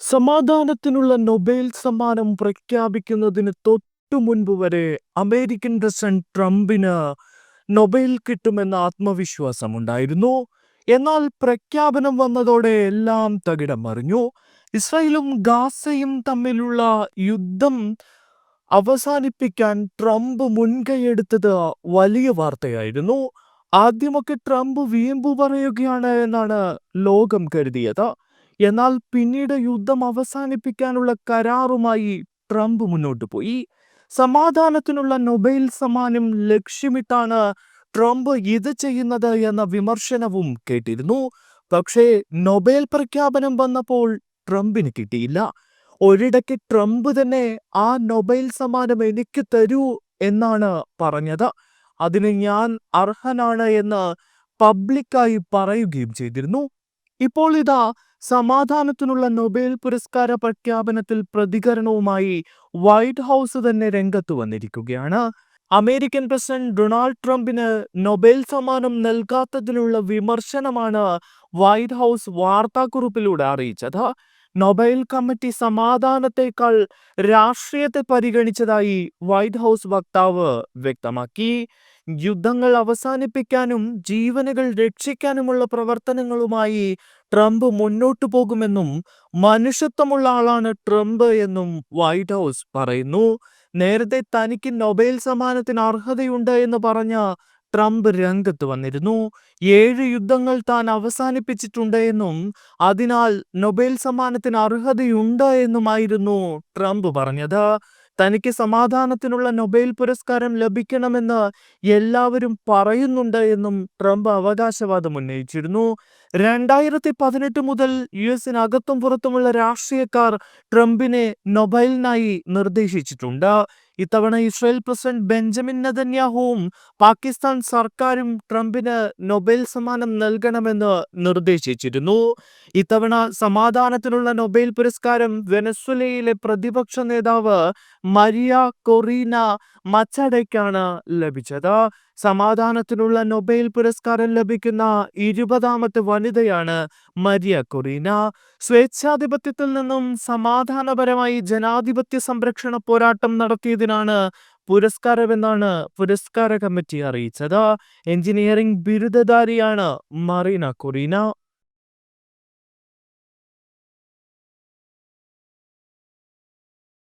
സമാധാനത്തിനുള്ള Nobel സമ്മാനം പ്രഖ്യാപിക്കുന്നതിന് തൊട്ടു മുൻപ് വരെ അമേരിക്കൻ പ്രസിഡന്റ് ട്രംപിന് നൊബേൽ കിട്ടുമെന്ന ആത്മവിശ്വാസം ഉണ്ടായിരുന്നു. എന്നാൽ പ്രഖ്യാപനം വന്നതോടെ എല്ലാം തകിടം മറിഞ്ഞു. ഇസ്രായേലും ഗാസയും തമ്മിലുള്ള യുദ്ധം അവസാനിപ്പിക്കാൻ ട്രംപ് മുൻകൈയെടുത്തത് വലിയ വാർത്തയായിരുന്നു. ആദ്യമൊക്കെ ട്രംപ് വീമ്പു പറയുകയാണ് എന്നാണ് ലോകം കരുതിയത്. എന്നാൽ പിന്നീട് യുദ്ധം അവസാനിപ്പിക്കാനുള്ള കരാറുമായി ട്രംപ് മുന്നോട്ട് പോയി. സമാധാനത്തിനുള്ള നൊബൈൽ സമ്മാനം ലക്ഷ്യമിട്ടാണ് ട്രംപ് ഇത് ചെയ്യുന്നത് എന്ന വിമർശനവും കേട്ടിരുന്നു. പക്ഷേ നൊബേൽ പ്രഖ്യാപനം വന്നപ്പോൾ ട്രംപിന് കിട്ടിയില്ല. ഒരിടയ്ക്ക് ട്രംപ് തന്നെ ആ നൊബൈൽ സമ്മാനം എനിക്ക് തരൂ എന്നാണ് പറഞ്ഞത്. അതിന് ഞാൻ അർഹനാണ് എന്ന് പബ്ലിക്കായി പറയുകയും ചെയ്തിരുന്നു. ഇപ്പോൾ ഇതാ സമാധാനത്തിനുള്ള നൊബേൽ പുരസ്കാര പ്രഖ്യാപനത്തിൽ പ്രതികരണവുമായി വൈറ്റ് ഹൗസ് തന്നെ രംഗത്ത് വന്നിരിക്കുകയാണ്. അമേരിക്കൻ പ്രസിഡന്റ് ഡൊണാൾഡ് ട്രംപിന് നൊബേൽ സമ്മാനം നൽകാത്തതിലുള്ള വിമർശനമാണ് വൈറ്റ് ഹൗസ് വാർത്താക്കുറിപ്പിലൂടെ അറിയിച്ചത്. നൊബേൽ കമ്മിറ്റി സമാധാനത്തെക്കാൾ രാഷ്ട്രീയത്തെ പരിഗണിച്ചതായി വൈറ്റ് ഹൗസ് വക്താവ് വ്യക്തമാക്കി. യുദ്ധങ്ങൾ അവസാനിപ്പിക്കാനും ജീവനുകൾ രക്ഷിക്കാനുമുള്ള പ്രവർത്തനങ്ങളുമായി ട്രംപ് മുന്നോട്ടു പോകുമെന്നും മനുഷ്യത്വമുള്ള ആളാണ് ട്രംപ് എന്നും വൈറ്റ് ഹൗസ് പറയുന്നു. നേരത്തെ തനിക്ക് നൊബേൽ സമ്മാനത്തിന് അർഹതയുണ്ട് എന്ന് പറഞ്ഞ ട്രംപ് രംഗത്ത് വന്നിരുന്നു. ഏഴ് യുദ്ധങ്ങൾ താൻ അവസാനിപ്പിച്ചിട്ടുണ്ട് എന്നും അതിനാൽ നൊബേൽ സമ്മാനത്തിന് അർഹതയുണ്ട് എന്നുമായിരുന്നു ട്രംപ് പറഞ്ഞത്. തനിക്ക് സമാധാനത്തിനുള്ള നൊബേൽ പുരസ്കാരം ലഭിക്കണമെന്ന് എല്ലാവരും പറയുന്നുണ്ട് എന്നും ട്രംപ് അവകാശവാദം ഉന്നയിച്ചിരുന്നു. രണ്ടായിരത്തി പതിനെട്ട് മുതൽ യു എസിനകത്തും പുറത്തുമുള്ള രാഷ്ട്രീയക്കാർ ട്രംപിനെ നൊബൈലിനായി നിർദ്ദേശിച്ചിട്ടുണ്ട്. ഇത്തവണ ഇസ്രായേൽ പ്രസിഡന്റ് ബെഞ്ചമിൻ നെതന്യാഹുവും പാകിസ്ഥാൻ സർക്കാരും ട്രംപിന് നൊബേൽ സമ്മാനം നൽകണമെന്ന് നിർദ്ദേശിച്ചിരുന്നു. ഇത്തവണ സമാധാനത്തിനുള്ള നൊബേൽ പുരസ്കാരം വെനസ്വലയിലെ പ്രതിപക്ഷ നേതാവ് മരിയ കൊറീന മച്ചടയ്ക്കാണ് ലഭിച്ചത്. സമാധാനത്തിനുള്ള നൊബേൽ പുരസ്കാരം ലഭിക്കുന്ന ഇരുപതാമത്തെ വനിതയാണ് മരിയ കൊറീന. സ്വേച്ഛാധിപത്യത്തിൽ നിന്നും സമാധാനപരമായി ജനാധിപത്യ സംരക്ഷണ പോരാട്ടം നടത്തിയതിനാണ് പുരസ്കാരമെന്നാണ് പുരസ്കാര കമ്മിറ്റി അറിയിച്ചത്. എഞ്ചിനീയറിംഗ് ബിരുദധാരിയാണ് മറീന കൊറീന.